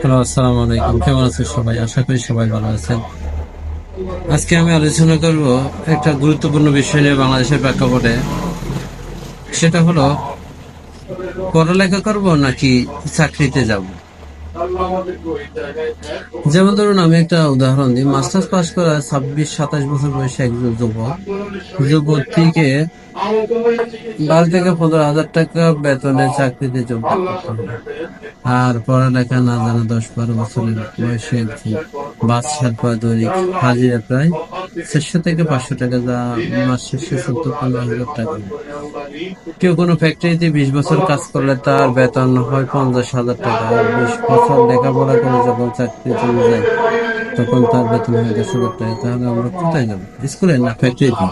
Hello আসসালামু আলাইকুম কেমন আছেন সবাই? আশা করি সবাই ভালো আছেন। আজকে আমি আলোচনা করব একটা গুরুত্বপূর্ণ বিষয় নিয়ে বাংলাদেশের প্রেক্ষাপটে। সেটা হলো, পড়ালেখা করব নাকি চাকরিতে যাব? যেমন ধরুন, আমি একটা উদাহরণ দিই। মাস্টার্স পাস করা ছাব্বিশ, সাতাশ বছর বয়সে একজন যুবক। যুবতীকে বারো থেকে পনেরো হাজার টাকা বেতনে চাকরিতে হবে আর পড়ালেখা না জানা দশ বারো বছরের বয়সে বাস সাতবার দৈনিক হাজিরা প্রায় চারশো থেকে পাঁচশো টাকা যা মাস শেষে সত্তর হাজার টাকা। কেউ কোনো ফ্যাক্টরিতে বিশ বছর কাজ করলে তার বেতন হয় পঞ্চাশ হাজার টাকা। আর বিশ বছর লেখাপড়া করে যখন চাকরি চলে যায়, তখন তার বেতন হয় হাজার টাকা। তাহলে আমরা কোথায় যাব? স্কুলে না ফ্যাক্টরিতে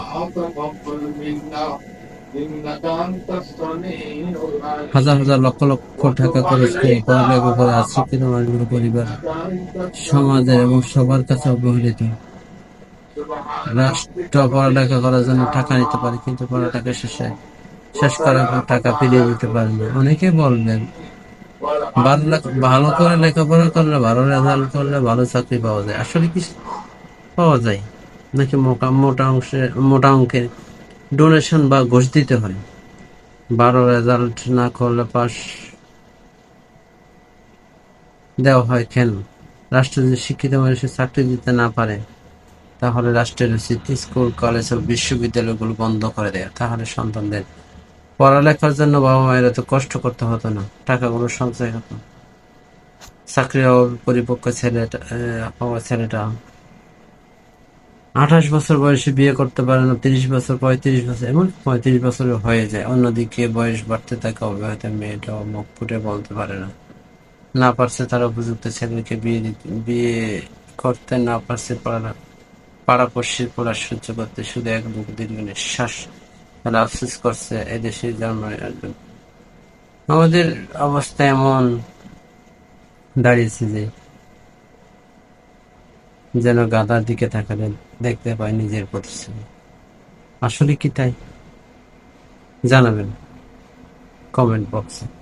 হাজার হাজার লক্ষ লক্ষ টাকা খরচ করে পড়ালেখা করে আশ্রিত মানুষগুলো পরিবার, সমাজের এবং সবার কাছে অবহেলিত। রাষ্ট্র পড়ালেখা করার জন্য টাকা নিতে পারে, কিন্তু পড়ালেখা শেষে শেষ করার পর টাকা ফিরিয়ে দিতে পারে না। অনেকে বলবেন ভালো করে লেখাপড়া করলে, ভালো রেজাল্ট করলে ভালো চাকরি পাওয়া যায়। আসলে কি পাওয়া যায়? নাকি মোটা মোটা অংশে, মোটা অঙ্কের ডোনেশন বা ঘুষ দিতে হয়? ভালো রেজাল্ট না করলে পাস দেওয়া হয় কেন? রাষ্ট্র যদি শিক্ষিত মানুষের চাকরি দিতে না পারে। তাহলে রাষ্ট্রের উচিত স্কুল, কলেজ ও বিশ্ববিদ্যালয়গুলো বন্ধ করে দেয়। তাহলে সন্তানদের পড়ালেখার জন্য বাবা মায়ের এত কষ্ট করতে হতো না, টাকাগুলো সঞ্চয় হতো। চাকরি পরিপক্ক ছেলেটা হওয়া ছেলেটা আঠাশ বছর বয়সে বিয়ে করতে পারে না, তিরিশ বছর, পঁয়ত্রিশ বছর, এমন পঁয়ত্রিশ বছরে হয়ে যায়। অন্যদিকে বয়স বাড়তে থাকে, অব্যাহত মেয়েটাও মুখ ফুটে বলতে পারে না। না পারছে তারা উপযুক্ত ছেলেকে বিয়ে বিয়ে করতে, না পারছে পাড়া পাড়াপড়শির পড়া সহ্য করতে শুধু এক বুক দীর্ঘ নিঃশ্বাস আফসোস করছে এদেশে আমাদের অবস্থা এমন দাঁড়িয়েছে যে যেন গাদার দিকে তাকালে দেখতে পায় নিজের প্রতিচ্ছবি। আসলে কি তাই? জানাবেন কমেন্ট বক্সে।